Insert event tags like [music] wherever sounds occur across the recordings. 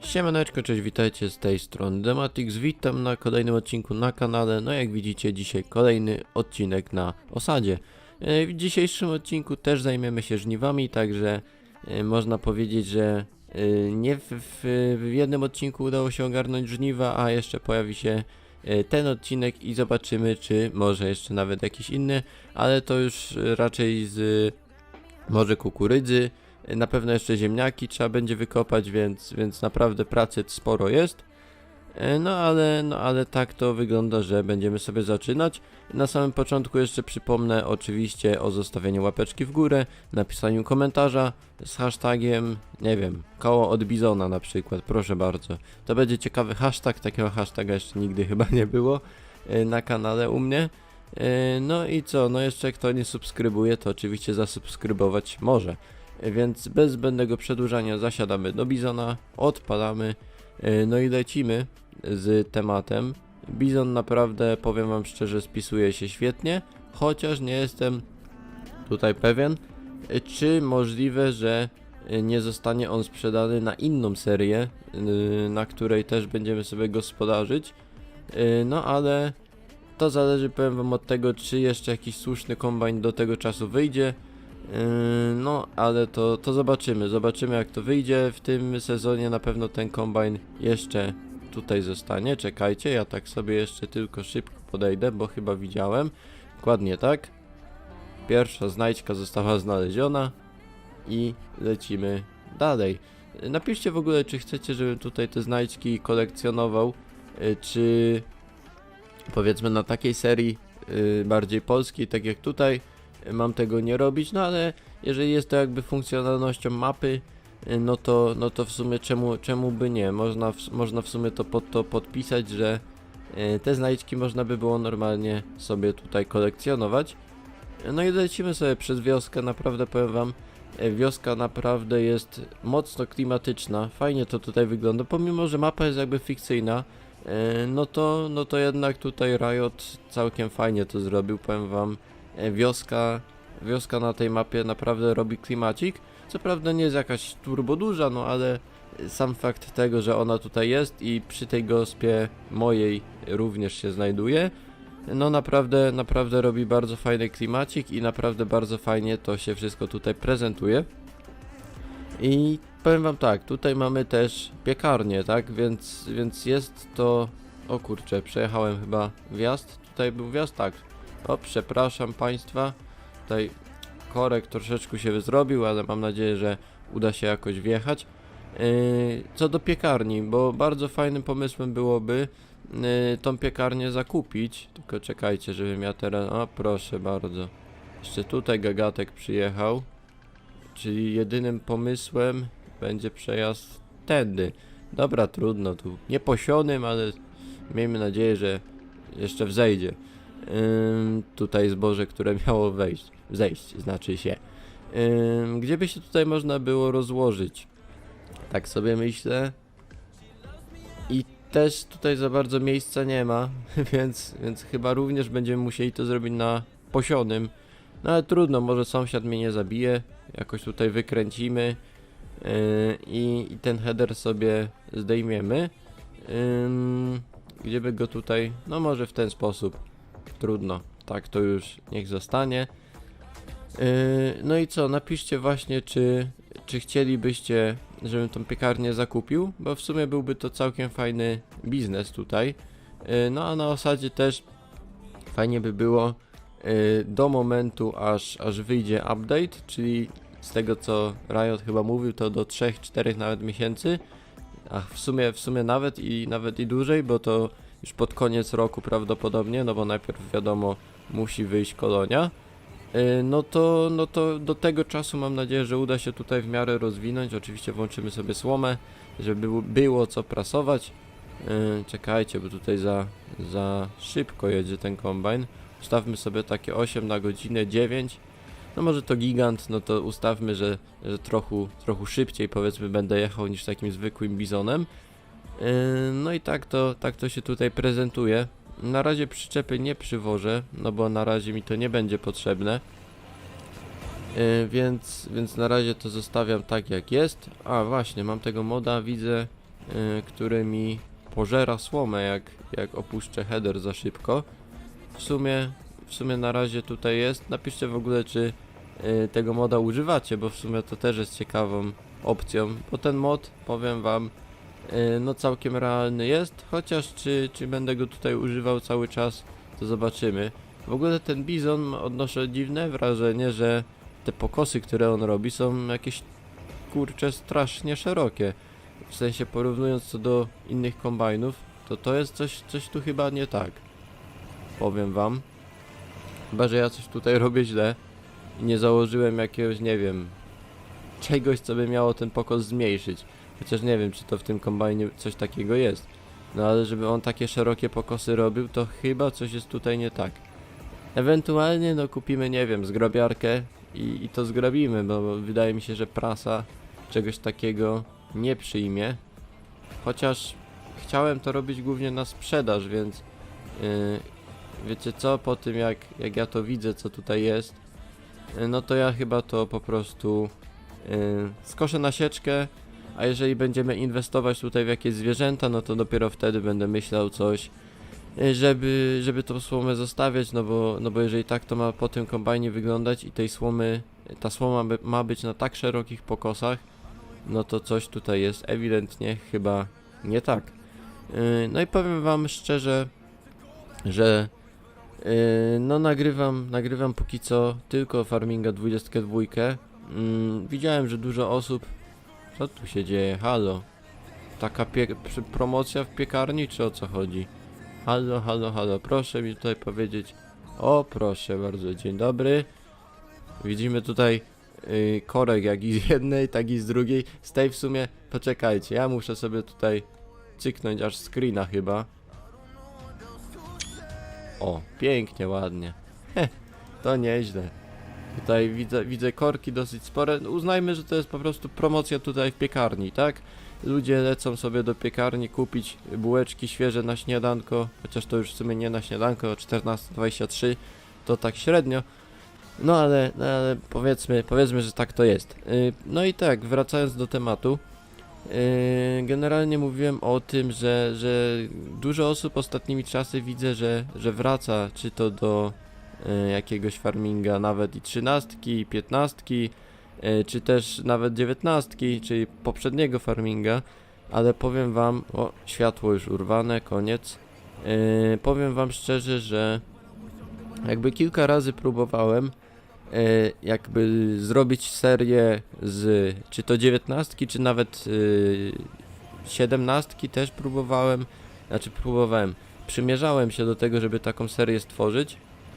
Siemaneczko, cześć, witajcie z tej strony Dematix, witam na kolejnym odcinku na kanale, no jak widzicie dzisiaj kolejny odcinek na osadzie. E, W dzisiejszym odcinku też zajmiemy się żniwami, także e, można powiedzieć, że e, nie w, w, w jednym odcinku udało się ogarnąć żniwa, a jeszcze pojawi się ten odcinek i zobaczymy, czy może jeszcze nawet jakiś inny, ale to już raczej z może kukurydzy, na pewno jeszcze ziemniaki trzeba będzie wykopać, więc, więc naprawdę pracy sporo jest. E, No ale, no ale tak to wygląda, że będziemy sobie zaczynać. Na samym początku jeszcze przypomnę oczywiście o zostawieniu łapeczki w górę, napisaniu komentarza z hashtagiem, nie wiem, koło od bizona na przykład, proszę bardzo. To będzie ciekawy hashtag, takiego hashtaga jeszcze nigdy chyba nie było e, na kanale u mnie. E, No i co, no jeszcze kto nie subskrybuje, to oczywiście zasubskrybować może. Więc bez zbędnego przedłużania zasiadamy do Bizona, odpalamy, e, no i lecimy z tematem. Bizon naprawdę, powiem wam szczerze, spisuje się świetnie, chociaż nie jestem tutaj pewien, czy możliwe, że nie zostanie on sprzedany na inną serię, e, na której też będziemy sobie gospodarzyć. E, No ale to zależy, powiem wam, od tego, czy jeszcze jakiś słuszny kombajn do tego czasu wyjdzie. Yy, No, ale to, to zobaczymy. Zobaczymy, jak to wyjdzie. W tym sezonie na pewno ten kombajn jeszcze tutaj zostanie. Czekajcie, ja tak sobie jeszcze tylko szybko podejdę, bo chyba widziałem. Dokładnie tak. Pierwsza znajdźka została znaleziona i lecimy dalej. Napiszcie w ogóle, czy chcecie, żebym tutaj te znajdźki kolekcjonował, yy, czy powiedzmy na takiej serii yy, bardziej polskiej, tak jak tutaj mam tego nie robić, no ale jeżeli jest to jakby funkcjonalnością mapy, y, no to, no to w sumie czemu, czemu by nie? Można w, można w sumie to pod to podpisać, że y, te znajdźki można by było normalnie sobie tutaj kolekcjonować. No i lecimy sobie przez wioskę, naprawdę powiem wam, y, wioska naprawdę jest mocno klimatyczna, fajnie to tutaj wygląda, pomimo, że mapa jest jakby fikcyjna, no to, no to jednak tutaj Riot całkiem fajnie to zrobił, powiem wam, wioska, wioska na tej mapie naprawdę robi klimacik. Co prawda nie jest jakaś turbo duża, no ale sam fakt tego, że ona tutaj jest i przy tej gospie mojej również się znajduje, no naprawdę, naprawdę robi bardzo fajny klimacik i naprawdę bardzo fajnie to się wszystko tutaj prezentuje. I powiem wam tak, tutaj mamy też piekarnię, tak, więc, więc jest to... O kurczę, przejechałem chyba wjazd, tutaj był wjazd, tak, o, przepraszam Państwa. Tutaj korek troszeczkę się zrobił, ale mam nadzieję, że uda się jakoś wjechać. Yy, co do piekarni, bo bardzo fajnym pomysłem byłoby yy, tą piekarnię zakupić. Tylko czekajcie, żebym ja teraz... O, proszę bardzo. Jeszcze tutaj gagatek przyjechał. Czyli jedynym pomysłem będzie przejazd tędy. Dobra, trudno, tu nieposionym, ale miejmy nadzieję, że jeszcze wzejdzie. Tutaj zboże, które miało wejść, zejść, znaczy się. Gdzie by się tutaj można było rozłożyć? Tak sobie myślę. I też tutaj za bardzo miejsca nie ma, [laughs] więc, więc chyba również będziemy musieli to zrobić na posionym. No ale trudno, może sąsiad mnie nie zabije. Jakoś tutaj wykręcimy. Yy, i, ten header sobie zdejmiemy. Ym, gdzie by go tutaj, no może w ten sposób trudno, tak to już niech zostanie. Yy, no i co, napiszcie właśnie, czy, czy chcielibyście, żebym tą piekarnię zakupił, bo w sumie byłby to całkiem fajny biznes tutaj. Yy, no a na osadzie też fajnie by było yy, do momentu, aż, aż wyjdzie update, czyli z tego co Riot chyba mówił, to do 3-4 nawet miesięcy. A w sumie, w sumie nawet i nawet i dłużej, bo to już pod koniec roku prawdopodobnie, no bo najpierw wiadomo musi wyjść kolonia. Yy, No to, no to do tego czasu mam nadzieję, że uda się tutaj w miarę rozwinąć. Oczywiście włączymy sobie słomę, żeby było- co prasować. Yy, Czekajcie, bo tutaj za, za szybko jedzie ten kombajn. Ustawmy sobie takie 8 na godzinę, 9. No może to gigant, no to ustawmy, że, że trochę, trochę szybciej powiedzmy będę jechał niż takim zwykłym bizonem. Yy, No i tak to, tak to się tutaj prezentuje. Na razie przyczepy nie przywożę, no bo na razie mi to nie będzie potrzebne. E, więc, więc na razie to zostawiam tak jak jest. A właśnie, mam tego moda, widzę, e, który mi pożera słomę, jak, jak opuszczę header za szybko. W sumie, w sumie na razie tutaj jest. Napiszcie w ogóle, czy tego moda używacie, bo w sumie to też jest ciekawą opcją, bo ten mod, powiem wam, no całkiem realny jest, chociaż czy, czy będę go tutaj używał cały czas, to zobaczymy. W ogóle ten bizon odnoszę dziwne wrażenie, że te pokosy, które on robi, są jakieś kurcze strasznie szerokie. W sensie porównując to do innych kombajnów, to to jest coś, coś tu chyba nie tak. Powiem wam. Chyba, że ja coś tutaj [laughs] robię źle i nie założyłem jakiegoś, nie wiem, czegoś, co by miało ten pokos zmniejszyć. Chociaż nie wiem, czy to w tym kombajnie coś takiego jest. No ale żeby on takie szerokie pokosy robił, to chyba coś jest tutaj nie tak. Ewentualnie no kupimy, nie wiem, zgrobiarkę i, i to zgrobimy, bo wydaje mi się, że prasa czegoś takiego nie przyjmie. Chociaż chciałem to robić głównie na sprzedaż, więc yy, wiecie co, po tym jak, jak ja to widzę, co tutaj jest, yy, no to ja chyba to po prostu yy, skoszę na sieczkę, a jeżeli będziemy inwestować tutaj w jakieś zwierzęta, no to dopiero wtedy będę myślał coś, yy, żeby, żeby tą słomę zostawiać, no bo, no bo jeżeli tak to ma po tym kombajnie wyglądać i tej słomy, ta słoma ma być na tak szerokich pokosach, no to coś tutaj jest ewidentnie chyba nie tak. Yy, No i powiem wam szczerze, że yy, no nagrywam, nagrywam póki co tylko Farminga 22. Mm, Widziałem, że dużo osób. Co tu się dzieje? Halo. Taka promocja w piekarni, czy o co chodzi? Halo, halo, halo. Proszę mi tutaj powiedzieć. O, proszę bardzo, dzień dobry. Widzimy tutaj yy, korek jak i z jednej, tak i z drugiej. Z tej w sumie, poczekajcie, ja muszę sobie tutaj cyknąć aż screena chyba. O, pięknie, ładnie. Heh, to nieźle. Tutaj widzę, widzę korki dosyć spore. No, Uznajmy, że to jest po prostu promocja tutaj w piekarni, tak? Ludzie lecą sobie do piekarni kupić bułeczki świeże na śniadanko, chociaż to już w sumie nie na śniadanko, o 14.23 to tak średnio. No ale, no ale powiedzmy, powiedzmy, że tak to jest. Yy, no i tak, wracając do tematu. Yy, Generalnie mówiłem o tym, że, że dużo osób ostatnimi czasy widzę, że, że wraca, czy to do jakiegoś farminga nawet i trzynastki, i piętnastki, yy, czy też nawet dziewiętnastki, czyli poprzedniego farminga, ale powiem wam, o światło już urwane, koniec. Yy, powiem wam szczerze, że jakby kilka razy próbowałem jakby zrobić serię z czy to dziewiętnastki, czy nawet siedemnastki też próbowałem, znaczy próbowałem, przymierzałem się do tego, żeby taką serię stworzyć,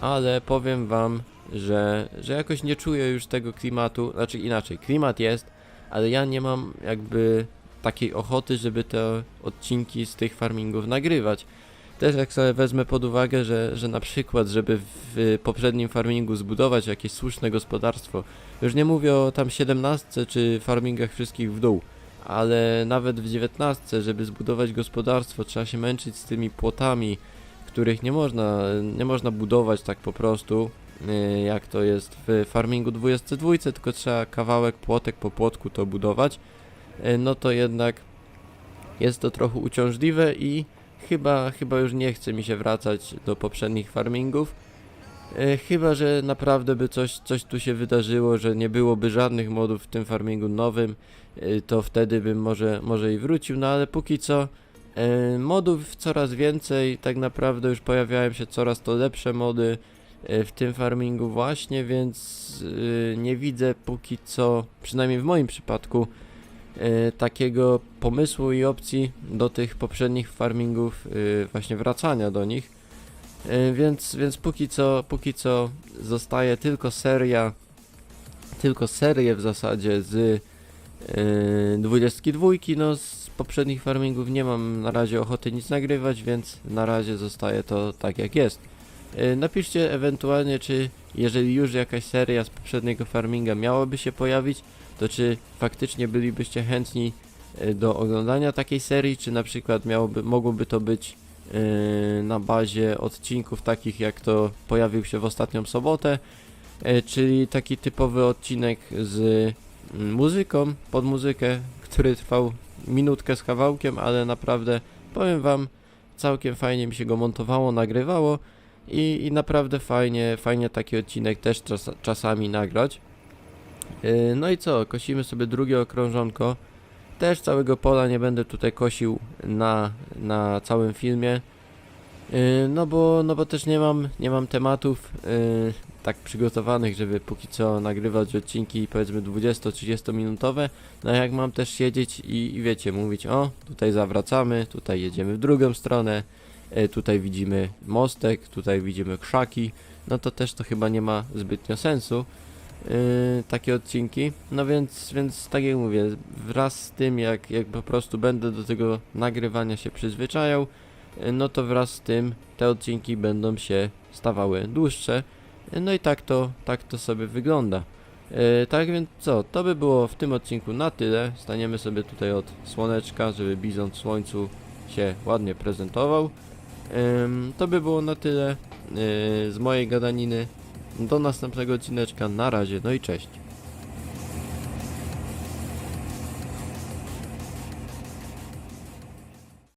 ale powiem wam, że, że jakoś nie czuję już tego klimatu, znaczy inaczej, klimat jest, ale ja nie mam jakby takiej ochoty, żeby te odcinki z tych farmingów nagrywać. Też jak sobie wezmę pod uwagę, że, że na przykład, żeby w poprzednim farmingu zbudować jakieś słuszne gospodarstwo, już nie mówię o tam 17 czy farmingach wszystkich w dół, ale nawet w 19, żeby zbudować gospodarstwo, trzeba się męczyć z tymi płotami, których nie można, nie można budować tak po prostu, yy, jak to jest w farmingu 22, tylko trzeba kawałek płotek po płotku to budować, yy, no to jednak jest to trochę uciążliwe i chyba, chyba już nie chce mi się wracać do poprzednich farmingów. E, chyba, że naprawdę by coś, coś tu się wydarzyło, że nie byłoby żadnych modów w tym farmingu nowym, to wtedy bym może, może i wrócił, no ale póki co modów coraz więcej, tak naprawdę już pojawiają się coraz to lepsze mody e, w tym farmingu właśnie, więc e, nie widzę póki co, przynajmniej w moim przypadku, takiego pomysłu i opcji do tych poprzednich farmingów, właśnie wracania do nich. Więc, więc póki co, póki co zostaje tylko seria, tylko serię w zasadzie z yy, 22, no z poprzednich farmingów nie mam na razie ochoty nic nagrywać, więc na razie zostaje to tak jak jest. Yy, napiszcie ewentualnie, czy jeżeli już jakaś seria z poprzedniego farminga miałaby się pojawić, to czy faktycznie bylibyście chętni yy, do oglądania takiej serii, czy na przykład miałoby, mogłoby to być na bazie odcinków takich jak to pojawił się w ostatnią sobotę, czyli taki typowy odcinek z muzyką, pod muzykę, który trwał minutkę z kawałkiem, ale naprawdę powiem wam, całkiem fajnie mi się go montowało, nagrywało i, i naprawdę fajnie, fajnie taki odcinek też czas, czasami nagrać. Yy, No i co, kosimy sobie drugie okrążonko. Też całego pola nie będę tutaj kosił na, na całym filmie. Yy, No bo, no bo też nie mam, nie mam tematów yy, tak przygotowanych, żeby póki co nagrywać odcinki powiedzmy 20-30 minutowe. No jak mam też siedzieć i, i wiecie, mówić o, tutaj zawracamy, tutaj jedziemy w drugą stronę, yy, tutaj widzimy mostek, tutaj widzimy krzaki, no to też to chyba nie ma zbytnio sensu yy, takie odcinki. No więc, więc tak jak mówię, wraz z tym jak, jak po prostu będę do tego nagrywania się przyzwyczajał, yy, no to wraz z tym te odcinki będą się stawały dłuższe. Yy, No i tak to, tak to sobie wygląda. Yy, tak więc co, to by było w tym odcinku na tyle. Staniemy sobie tutaj od słoneczka, żeby bizon w słońcu się ładnie prezentował. Ym, to by było na tyle yy, z mojej gadaniny. Do następnego odcineczka. Na razie, no i cześć.